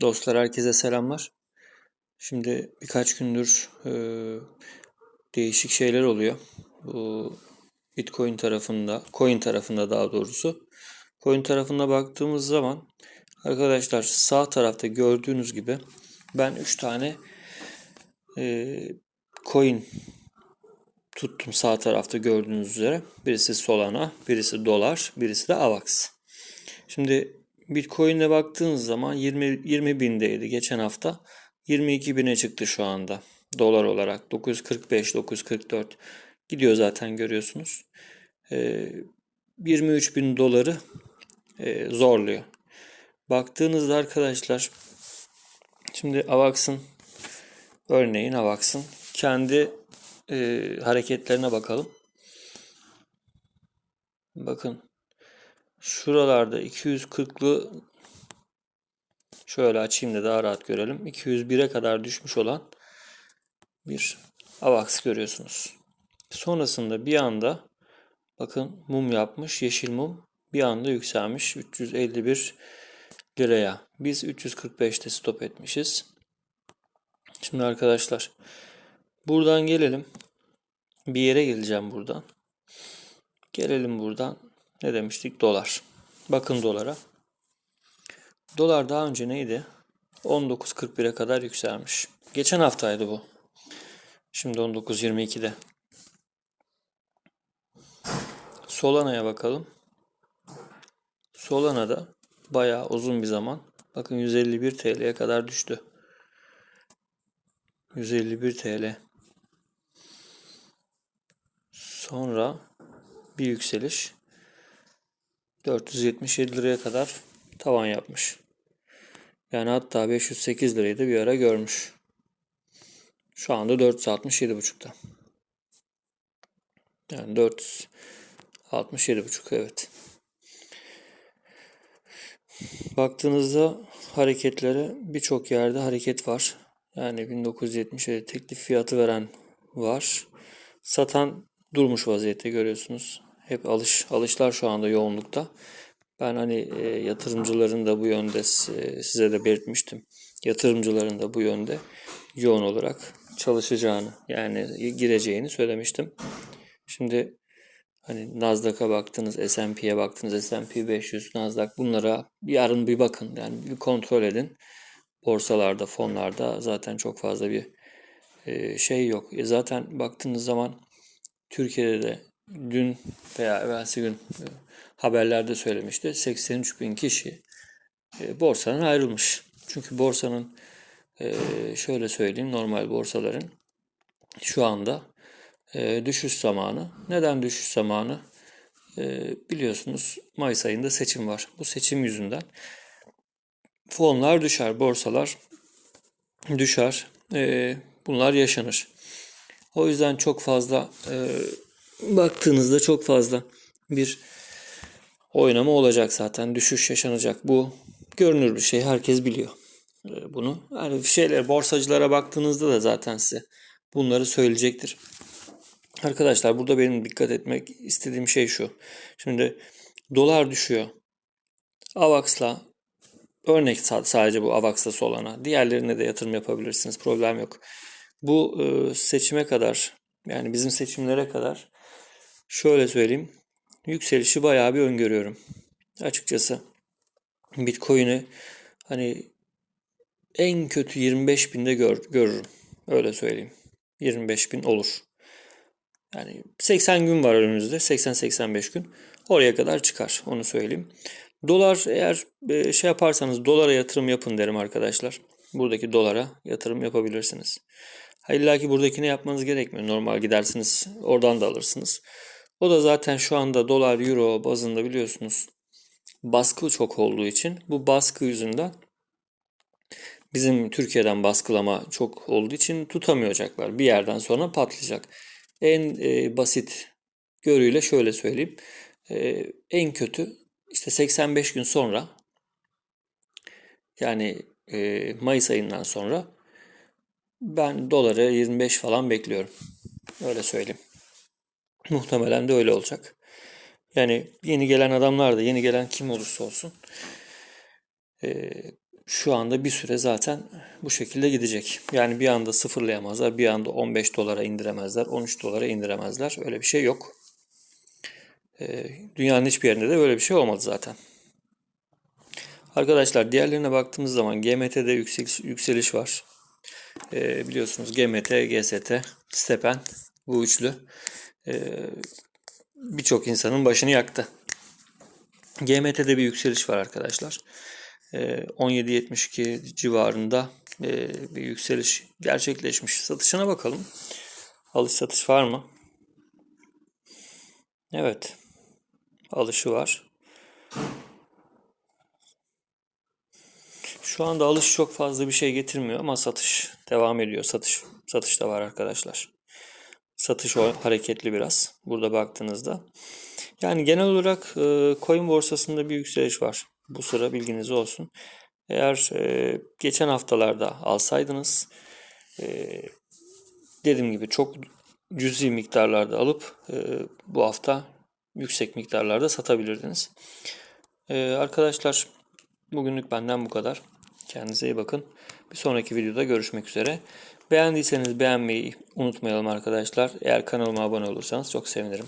Dostlar herkese selamlar. Şimdi birkaç gündür e, değişik şeyler oluyor. Bu Bitcoin tarafında, coin tarafında daha doğrusu. Coin tarafına baktığımız zaman arkadaşlar sağ tarafta gördüğünüz gibi ben 3 tane e, coin tuttum sağ tarafta gördüğünüz üzere. Birisi Solana, birisi dolar, birisi de AVAX. Şimdi Bitcoin'e baktığınız zaman 20, 20 bindeydi geçen hafta. 22 bine çıktı şu anda dolar olarak. 945, 944 gidiyor zaten görüyorsunuz. Ee, 23 bin doları e, zorluyor. Baktığınızda arkadaşlar şimdi AVAX'ın örneğin AVAX'ın kendi e, hareketlerine bakalım. Bakın Şuralarda 240'lı şöyle açayım da daha rahat görelim. 201'e kadar düşmüş olan bir AVAX görüyorsunuz. Sonrasında bir anda bakın mum yapmış. Yeşil mum bir anda yükselmiş. 351 liraya. Biz 345'te stop etmişiz. Şimdi arkadaşlar buradan gelelim. Bir yere geleceğim buradan. Gelelim buradan. Ne demiştik? Dolar. Bakın dolara. Dolar daha önce neydi? 19.41'e kadar yükselmiş. Geçen haftaydı bu. Şimdi 19.22'de. Solana'ya bakalım. Solana'da bayağı uzun bir zaman. Bakın 151 TL'ye kadar düştü. 151 TL. Sonra bir yükseliş. 477 liraya kadar tavan yapmış. Yani hatta 508 lirayı da bir ara görmüş. Şu anda 467,5'ta. Yani 467,5 evet. Baktığınızda hareketlere birçok yerde hareket var. Yani 1970'e teklif fiyatı veren var. Satan durmuş vaziyette görüyorsunuz. Hep alış alışlar şu anda yoğunlukta. Ben hani e, yatırımcıların da bu yönde e, size de belirtmiştim. Yatırımcıların da bu yönde yoğun olarak çalışacağını yani gireceğini söylemiştim. Şimdi hani Nasdaq'a baktınız, S&P'ye baktınız, S&P 500, Nasdaq bunlara yarın bir bakın yani bir kontrol edin. Borsalarda, fonlarda zaten çok fazla bir e, şey yok. E zaten baktığınız zaman Türkiye'de de dün veya evvelsi gün e, haberlerde söylemişti. 83 bin kişi e, borsadan ayrılmış. Çünkü borsanın e, şöyle söyleyeyim normal borsaların şu anda düşüş zamanı. Neden düşüş zamanı? Biliyorsunuz Mayıs ayında seçim var. Bu seçim yüzünden fonlar düşer, borsalar düşer. Bunlar yaşanır. O yüzden çok fazla baktığınızda çok fazla bir oynama olacak zaten. Düşüş yaşanacak. Bu görünür bir şey. Herkes biliyor e, bunu. Yani şeyler borsacılara baktığınızda da zaten size bunları söyleyecektir. Arkadaşlar burada benim dikkat etmek istediğim şey şu. Şimdi dolar düşüyor. Avax'la örnek sadece bu Avax'la Solana. Diğerlerine de yatırım yapabilirsiniz. Problem yok. Bu e, seçime kadar yani bizim seçimlere kadar Şöyle söyleyeyim. Yükselişi bayağı bir öngörüyorum. Açıkçası Bitcoin'i hani en kötü 25 binde gör, görürüm. Öyle söyleyeyim. 25 bin olur. Yani 80 gün var önümüzde. 80-85 gün. Oraya kadar çıkar. Onu söyleyeyim. Dolar eğer e, şey yaparsanız dolara yatırım yapın derim arkadaşlar. Buradaki dolara yatırım yapabilirsiniz. Ha illa ki buradakini yapmanız gerekmiyor. Normal gidersiniz oradan da alırsınız. O da zaten şu anda dolar euro bazında biliyorsunuz baskı çok olduğu için bu baskı yüzünden bizim Türkiye'den baskılama çok olduğu için tutamayacaklar. Bir yerden sonra patlayacak. En e, basit görüyle şöyle söyleyeyim. E, en kötü işte 85 gün sonra yani e, Mayıs ayından sonra ben doları 25 falan bekliyorum. Öyle söyleyeyim. Muhtemelen de öyle olacak. Yani yeni gelen adamlar da yeni gelen kim olursa olsun şu anda bir süre zaten bu şekilde gidecek. Yani bir anda sıfırlayamazlar, bir anda 15 dolara indiremezler, 13 dolara indiremezler. Öyle bir şey yok. Ee, dünyanın hiçbir yerinde de böyle bir şey olmadı zaten. Arkadaşlar diğerlerine baktığımız zaman GMT'de yükseliş, yükseliş var. Ee, biliyorsunuz GMT, GST, Stepen bu üçlü birçok insanın başını yaktı. GMT'de bir yükseliş var arkadaşlar. Ee, 17.72 civarında e, bir yükseliş gerçekleşmiş. Satışına bakalım. Alış satış var mı? Evet. Alışı var. Şu anda alış çok fazla bir şey getirmiyor ama satış devam ediyor. Satış satış da var arkadaşlar. Satış hareketli biraz. Burada baktığınızda. Yani genel olarak e, coin borsasında bir yükseliş var. Bu sıra bilginiz olsun. Eğer e, geçen haftalarda alsaydınız e, dediğim gibi çok cüzi miktarlarda alıp e, bu hafta yüksek miktarlarda satabilirdiniz. E, arkadaşlar bugünlük benden bu kadar. Kendinize iyi bakın. Bir sonraki videoda görüşmek üzere. Beğendiyseniz beğenmeyi unutmayalım arkadaşlar. Eğer kanalıma abone olursanız çok sevinirim.